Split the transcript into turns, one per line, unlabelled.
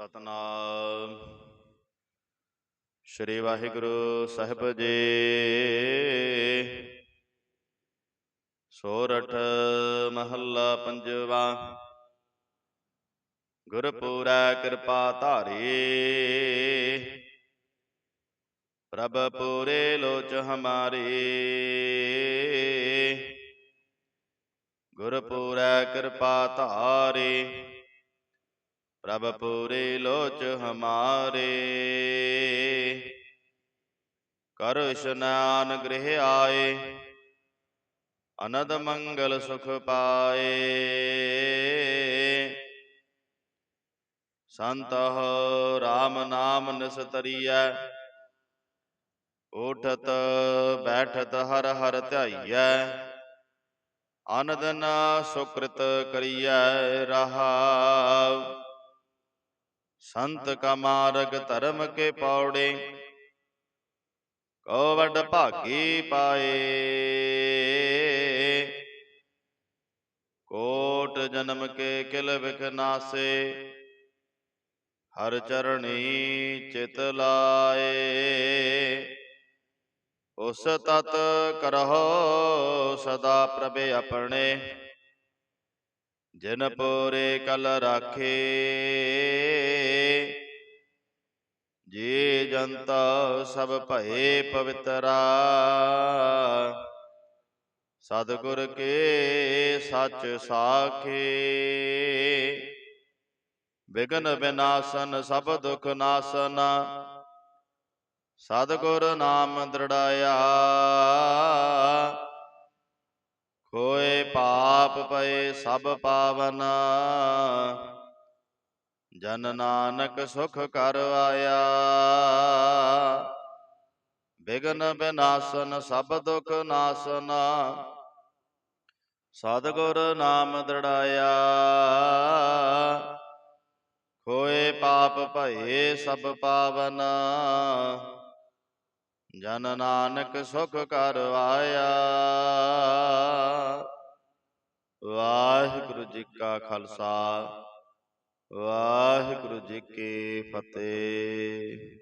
ਸਤਨਾਮ। ਸ੍ਰੀ ਵਾਹਿਗੁਰੂ ਸਾਹਿਬ ਜੀ। ਸੋਰਠ ਮਹੱਲਾ ਪੰਜਵਾ। ਗੁਰਪੂਰੈ ਕਿਰਪਾ ਧਾਰੀ। ਪ੍ਰਭ ਪੂਰੇ ਲੋਚ ਹਮਾਰੀ। ਗੁਰਪੂਰੈ ਕਿਰਪਾ ਧਾਰੀ। ਪ੍ਰਭ ਪੂਰੇ ਲੋਚ ਹਮਾਰੇ। ਕਰ ਇਸ਼ਨਾਨ ਗ੍ਰਹਿ ਆਏ, ਅਨੰਦ ਮੰਗਲ ਸੁਖ ਪਾਏ। ਸੰਤਹ RAM ਨਾਮ ਨਿਸਤਰੀਐ, ਉਠਤ ਬੈਠਤ ਹਰ ਹਰ ਧਿਆਈਐ ਆਨੰਦਨ ਸੁਕ੍ਰਿਤ ਕਰੀਐ ਰਹਾਉ। ਸੰਤ ਕਾ ਮਾਰਗ ਧਰਮ ਕੇ ਪੌੜੇ ਕੋ ਵੱਡ ਭਾਗੀ ਪਾਏ। ਕੋਟ ਜਨਮ ਕੇ ਕਿਲ ਵਿਖ ਨਾਸੇ। ਹਰ ਚਰਣੀ ਚਿਤ ਲਾਏ। ਉਸ ਤਤ ਕਰਹੁ ਸਦਾ ਪ੍ਰਭ ਆਪਣੇ। ਜਿਨ ਪੂਰੇ ਕਲ ਰਾਖੇ। ਜੇ ਜੰਤਾ ਸਭ ਭਏ ਪਵਿੱਤਰਾ, ਸਤਿਗੁਰ ਕੇ ਸੱਚ ਸਾਖੇ। ਵਿਗਨ ਵਿਨਾਸ਼ਨ ਸਭ ਦੁਖ ਨਾਸਨ, ਸਤਿਗੁਰ ਨਾਮ ਦ੍ਰਿੜਾਇਆ। ਕੋਏ ਪਾਪ ਪਏ ਸਭ ਪਾਵਨ ਜਨ ਨਾਨਕ ਸੁਖ ਕਰ ਆਇਆ। ਬਿਗਨ ਬਿਨਾਸਨ, ਸਭ ਦੁਖ ਨਾਸਨ। ਸਤਿਗੁਰ ਨਾਮ ਦੜਾਇਆ। ਕੋਏ ਪਾਪ ਭਏ ਸਭ ਪਾਵਨ। ਜਨ ਨਾਨਕ ਸੁਖ ਕਰ ਆਇਆ। ਵਾਹਿਗੁਰੂ ਜੀ ਕਾ ਖਾਲਸਾ। ਵਾਹਿਗੁਰੂ ਜੀ ਕੀ ਫਤਿਹ।